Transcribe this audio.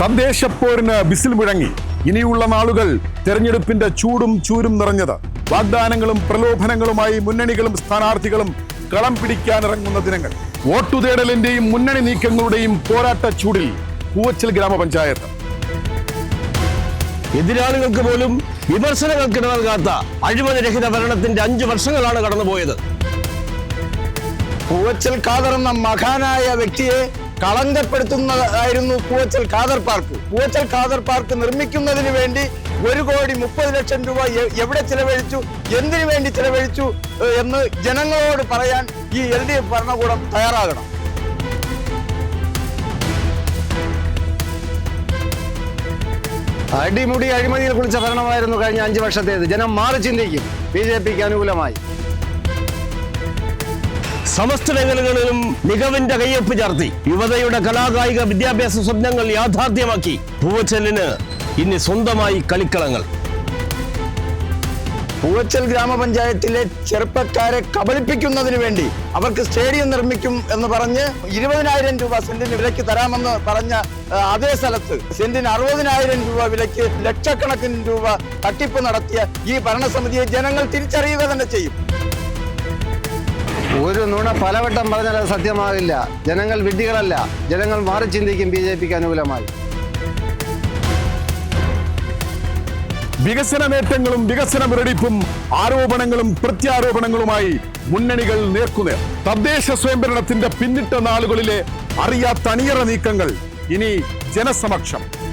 തദ്ദേശപ്പോരിന് ബിസിൽ മുഴങ്ങി. ഇനിയുള്ള നാളുകൾ തെരഞ്ഞെടുപ്പിന്റെ ചൂടും ചൂരും നിറഞ്ഞത്. വാഗ്ദാനങ്ങളും പ്രലോഭനങ്ങളുമായി മുന്നണികളും സ്ഥാനാർത്ഥികളും കളം പിടിക്കാനിറങ്ങുന്ന ദിനങ്ങൾ. വോട്ടുതേടലിന്റെയും മുന്നണി നീക്കങ്ങളുടെയും പോരാട്ട ചൂടിൽ പൂവച്ചൽ ഗ്രാമപഞ്ചായത്ത്. എതിരാളികൾക്ക് പോലും വിമർശനങ്ങൾക്ക് ഇട നൽകാത്ത അഴിമതിരഹിത ഭരണത്തിന്റെ അഞ്ചു വർഷങ്ങളാണ് കടന്നുപോയത്. പൂവച്ചൽ ഖാദർ എന്ന മഹാനായ വ്യക്തിയെ കളങ്കപ്പെടുത്തുന്നതായിരുന്നു പൂവച്ചൽ ഖാദർ പാർക്ക്. പൂവച്ചൽ ഖാദർ പാർക്ക് നിർമ്മിക്കുന്നതിന് വേണ്ടി ഒരു കോടി മുപ്പത് ലക്ഷം രൂപ എവിടെ ചിലവഴിച്ചു എന്തിനു വേണ്ടി ചിലവഴിച്ചു എന്ന് ജനങ്ങളോട് പറയാൻ ഈ എൽ ഡി എഫ് ഭരണകൂടം തയ്യാറാകണം. അടിമുടി അഴിമതിയിൽ കുളിച്ച ഭരണമായിരുന്നു കഴിഞ്ഞ അഞ്ചു വർഷത്തേത്. ജനം മാറി ചിന്തിക്കും. ബി ജെ പിക്ക് അനുകൂലമായി. സമസ്ത മേഖലകളിലും മികവിന്റെ കയ്യൊപ്പ് ചാർത്തി യുവതയുടെ കലാകായിക വിദ്യാഭ്യാസ സ്വപ്നങ്ങൾ യാഥാർത്ഥ്യമാക്കി പൂവച്ചലിന് ഇനി സ്വന്തമായി കളിക്കളങ്ങൾ. പൂവച്ചൽ ഗ്രാമപഞ്ചായത്തിലെ ചെറുപ്പക്കാരെ കബളിപ്പിക്കുന്നതിന് വേണ്ടി അവർക്ക് സ്റ്റേഡിയം നിർമ്മിക്കും എന്ന് പറഞ്ഞ് ഇരുപതിനായിരം രൂപ സെന്റിന് വിലയ്ക്ക് തരാമെന്ന് പറഞ്ഞ അതേ സ്ഥലത്ത് സെന്റിന് അറുപതിനായിരം രൂപ വിലയ്ക്ക് ലക്ഷക്കണക്കിന് രൂപ തട്ടിപ്പ് നടത്തിയ ഈ ഭരണസമിതിയെ ജനങ്ങൾ തിരിച്ചറിയുക തന്നെ ചെയ്യും. ഒരു നുണ പലവട്ടം പറഞ്ഞാൽ അത് സത്യമാകില്ല. ജനങ്ങൾ വിഡ്ഢികളല്ല. ജനങ്ങൾ മാറി ചിന്തിക്കും ബി ജെ പിക്ക് അനുകൂലമായി. വികസന നേട്ടങ്ങളും വികസന മുരടിപ്പും ആരോപണങ്ങളും പ്രത്യാരോപണങ്ങളുമായി മുന്നണികൾ നേർക്കുനേർ. തദ്ദേശ സ്വയംഭരണത്തിന്റെ പിന്നിട്ട നാളുകളിലെ അറിയാത്തണിയറ നീക്കങ്ങൾ ഇനി ജനസമക്ഷം.